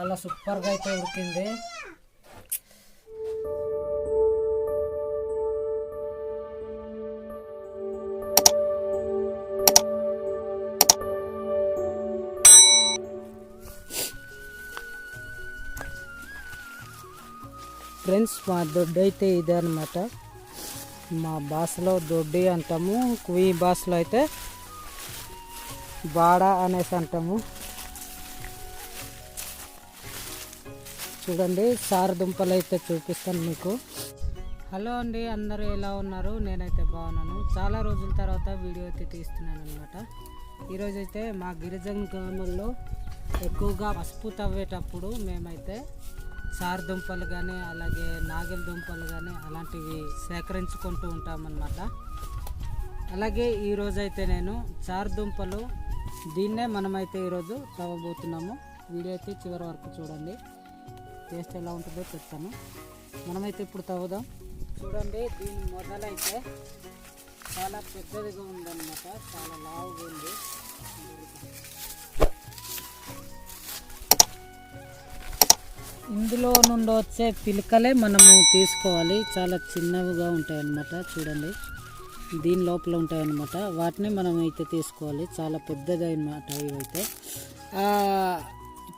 చాలా సూపర్గా అయితే ఉడికింది ఫ్రెండ్స్ మా దొడ్డు అయితే ఇదే అనమాట మా భాషలో దొడ్డి అంటాము కుయి భాషలో అయితే బాడ అనేసి అంటాము. చూడండి సార దుంపలు అయితే చూపిస్తాను మీకు. హలో అండి అందరూ ఎలా ఉన్నారు? నేనైతే బాగున్నాను. చాలా రోజుల తర్వాత వీడియో అయితే తీస్తున్నాను అనమాట ఈరోజైతే మా గిరిజన గ్రామంలో ఎక్కువగా పసుపు తవ్వేటప్పుడు మేమైతే సార్ దుంపలు కానీ అలాగే నాగలి దుంపలు కానీ అలాంటివి సేకరించుకుంటూ ఉంటామన్నమాట అలాగే ఈరోజైతే నేను చార్ దుంపలు దీన్నే మనమైతే ఈరోజు తవ్వబోతున్నాము. వీడియో అయితే చివరి వరకు చూడండి. టేస్ట్ ఎలా ఉంటుందో చెప్తాను. మనమైతే ఇప్పుడు తవ్వుదాం. చూడండి దీని మొదలైతే చాలా పెద్దదిగా ఉందన్నమాట. చాలా లావుగా ఉంది. ఇందులో నుండి వచ్చే పిలకలే మనము తీసుకోవాలి. చాలా చిన్నవిగా ఉంటాయి అన్నమాట చూడండి దీని లోపల ఉంటాయి అన్నమాట వాటిని మనం అయితే తీసుకోవాలి. చాలా పెద్దది అన్నమాట ఇవైతే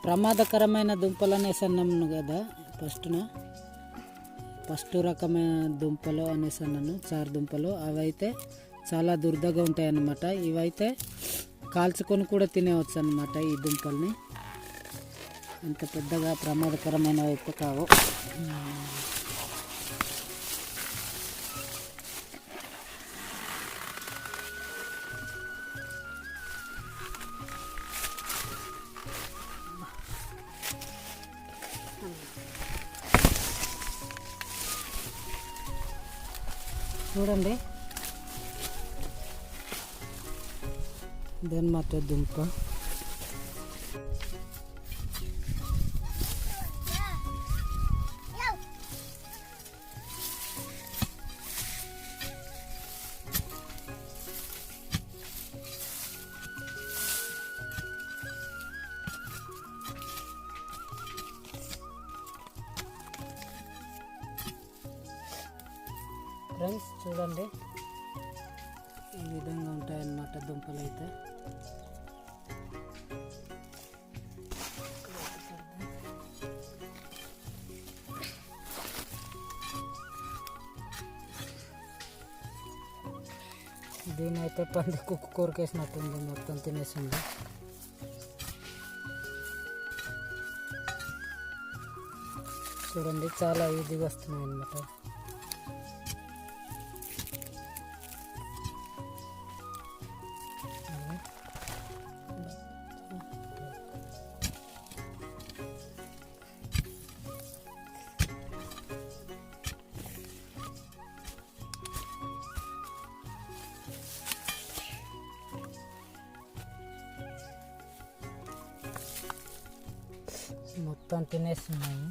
ప్రమాదకరమైన దుంపలు అనేసి అన్నాము కదా ఫస్ట్న. ఫస్ట్ రకమైన దుంపలు అనేసి అన్నాను చారు దుంపలు. అవైతే చాలా దుర్దగా ఉంటాయి అన్నమాట ఇవైతే కాల్చుకొని కూడా తినేవచ్చు అన్నమాట ఈ దుంపల్ని. అంత పెద్దగా ప్రమాదకరమైన అయితే కావు. చూడండి. దెన్మాట దుంప. ఫ్రెండ్స్ చూడండి. ఈ విధంగా ఉంటాయన్నమాట దుంపలు అయితే దీని అయితే పంది కుక్కు కొరికేసినట్టుంది మొత్తం తినేసింది. చూడండి చాలా ఈజీగా వస్తున్నాయి అన్నమాట మొత్తం తినేస్తున్నాయి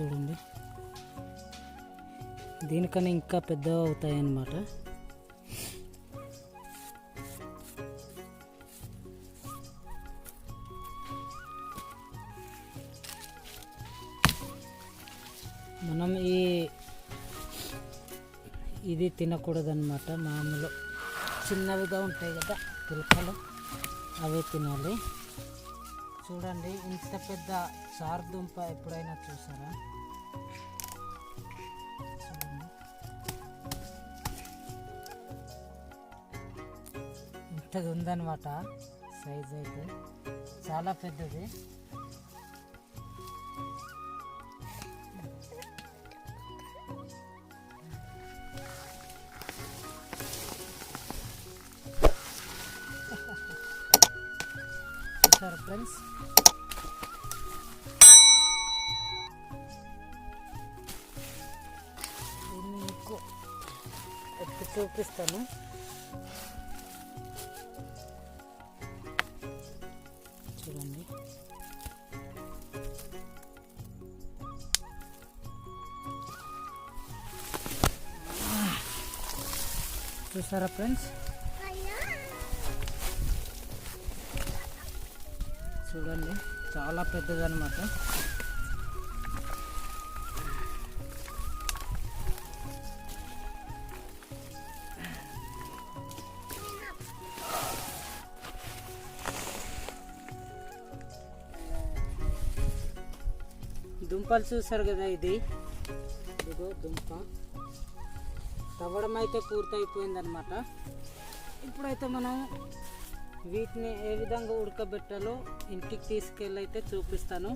చూడండి. దీనికన్నా ఇంకా పెద్దగా అవుతాయి అన్నమాట మనం ఈ ఇది తినకూడదన్నమాట మామూలు. చిన్నవిగా ఉంటాయి కదా పిలకలు. అవే తినాలి. చూడండి ఇంత పెద్ద చారుదుంప ఎప్పుడైనా చూసారా? ఇంతది ఉందన్నమాట సైజ్ అయితే. చాలా పెద్దది. చూసారు ఫ్రెండ్స్. దీన్ని మీకు ఎత్తి చూపిస్తాను. చూడండి. చూసారా ఫ్రెండ్స్? చూడండి చాలా పెద్దదన్నమాట. దుంపలు చూసారు కదా ఇది? ఇదిగో దుంప. తవ్వడం అయితే పూర్తయిపోయిందనమాట ఇప్పుడైతే మనం వీటిని ఏ విధంగా ఉడకబెట్టాలో ఇంటికి తీసుకెళ్ళి అయితే చూపిస్తాను.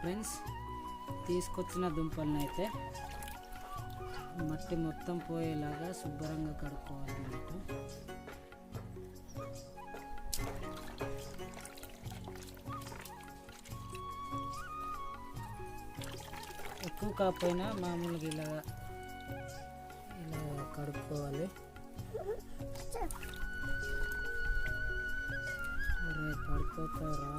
ఫ్రెండ్స్ తీసుకొచ్చిన దుంపలను అయితే మట్టి మొత్తం పోయేలాగా శుభ్రంగా కడుక్కోవాలన్నమాట. ఎక్కువ కాకపోయినా మామూలుగా ఇలా ఇలా కడుక్కోవాలి. పడిపోతారా?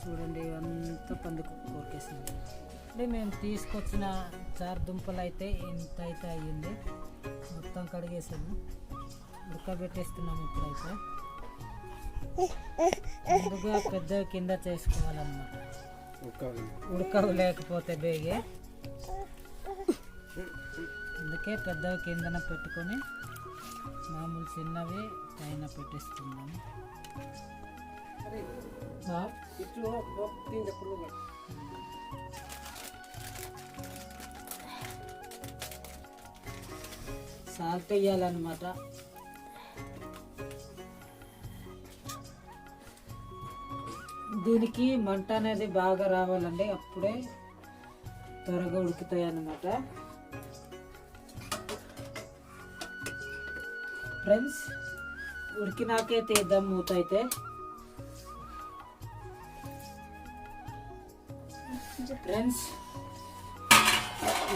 చూడండి ఇవంతా పంది కోరికేసింది. అంటే మేము తీసుకొచ్చిన చారు దుంపలు అయితే ఇంత అయితే అయ్యింది. మొత్తం కడిగేసాము. ఉడకబెట్టేస్తున్నాము ఇప్పుడైతే. ముందుగా పెద్ద కింద చేసుకోవాలన్నమాట ఉడకవు లేకపోతే బేగే. అందుకే పెద్దవి కిందన పెట్టుకొని మామూలు చిన్నవి పైన పెట్టేస్తున్నాము సాల్ట్ వేయాలన్నమాట. దీనికి మంట అనేది బాగా రావాలండి. అప్పుడే త్వరగా ఉడుకుతాయి అన్నమాట ఫ్రెండ్స్ ఉడికినాకే తీద్దాం మూత అయితే. ఫ్రెండ్స్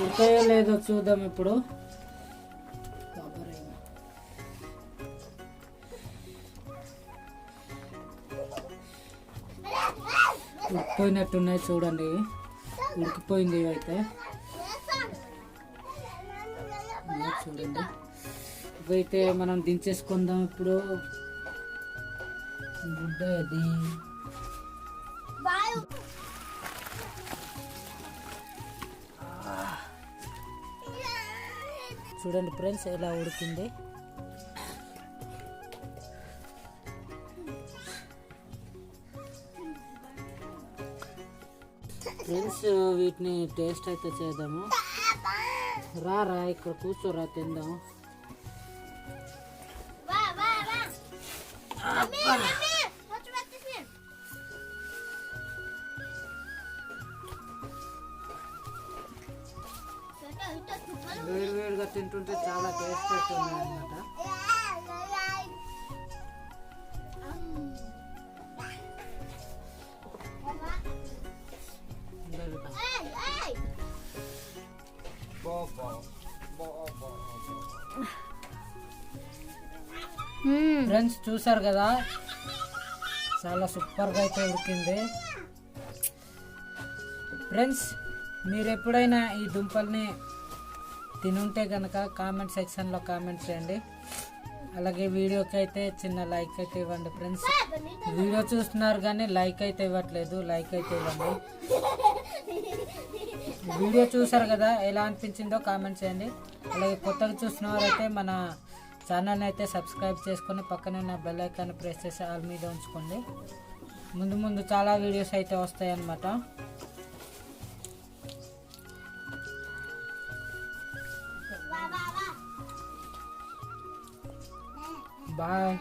ఉడతాయో లేదో చూద్దాం ఇప్పుడు. ఉడికిపోయినట్టున్నాయి చూడండి. ఉడికిపోయింది ఇవైతే. చూడండి. ఇవైతే మనం దించేసుకుందాం ఇప్పుడు. గుడ్డ అది. చూడండి ఫ్రెండ్స్ ఎలా ఉడికింది. ఫ్రెండ్స్ వీటిని టేస్ట్ అయితే చేద్దాము. రా రా ఇక్కడ కూర్చోరా తిందాం. వేడి వేడిగా తింటుంటే చాలా టేస్ట్ అయితే ఉన్నాయన్నమాట Hmm. ఫ్రెండ్స్ చూసారు కదా? చాలా సూపర్గా అయితే ఉడికింది. ఫ్రెండ్స్ మీరు ఎప్పుడైనా ఈ దుంపల్ని తినుంటే కనుక కామెంట్ సెక్షన్లో కామెంట్ చేయండి. అలాగే వీడియోకి అయితే చిన్న లైక్ అయితే ఇవ్వండి ఫ్రెండ్స్ వీడియో చూస్తున్నారు కానీ లైక్ అయితే ఇవ్వట్లేదు లైక్ అయితే ఇవ్వండి. వీడియో చూసారు కదా ఎలా అనిపించిందో కామెంట్ చేయండి. అలాగే కొత్తగా చూసిన వారైతే మన ఛానల్ని అయితే సబ్స్క్రైబ్ చేసుకొని పక్కనే ఉన్న బెల్ ఐకాన్ ప్రెస్ చేసి ఆల్ మీద ఉంచుకోండి. ముందు ముందు చాలా వీడియోస్ అయితే వస్తాయి అన్నమాట బాయ్